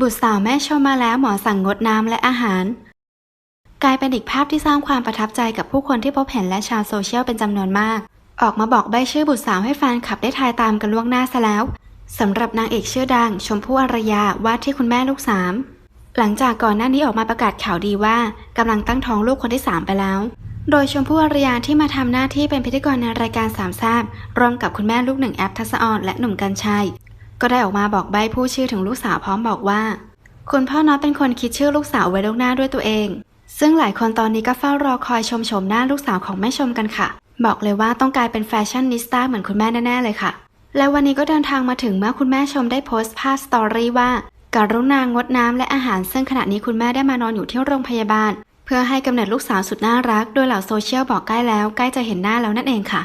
บุตรสาวแม่ชมมาแล้วหมอสั่งงดน้ำและอาหาร กลายเป็นอีกภาพที่สร้างความประทับใจกับผู้คนที่พบเห็นและชาวโซเชียลเป็นจำนวนมาก ออกมาบอกใบชื่อบุตรสาวให้แฟนคลับได้ทายตามกันล่วงหน้าซะแล้วสำหรับนางเอกชื่อดัง ชมพู่อารยาว่าที่คุณแม่ลูกสามหลังจากก่อนหน้านี้ออกมาประกาศข่าวดีว่ากำลังตั้งท้องลูกคนที่3ไปแล้ว โดยชมพู่อารยาที่มาทำหน้าที่เป็นพิธีกรในรายการสามแซบร่วมกับคุณแม่ลูกหนึ่งแอปทัศออนและหนุ่มกัญชัย ก็ได้ออกมาบอกใบผู้ชื่อถึงลูกสาวพร้อมบอกว่า คุณพ่อน็อตเป็นคนคิดชื่อลูกสาวไว้ล่วงหน้าด้วยตัวเอง ซึ่งหลายคนตอนนี้ก็เฝ้ารอคอยชมชมหน้าลูกสาวของแม่ชมกันค่ะ บอกเลยว่าต้องกลายเป็นแฟชั่นนิสต้าเหมือนคุณแม่แน่ ๆ เลยค่ะ และวันนี้ก็เดินทางมาถึงเมื่อคุณแม่ชมได้โพสต์ภาพสตอรี่ว่าการุณางดน้ำและอาหารซึ่งขณะนี้คุณแม่ได้มานอนอยู่ที่โรงพยาบาล เพื่อให้กำเนิดลูกสาวสุดน่ารัก โดยเหล่าโซเชียลบอกใกล้แล้วใกล้จะเห็นหน้าแล้วนั่นเองค่ะ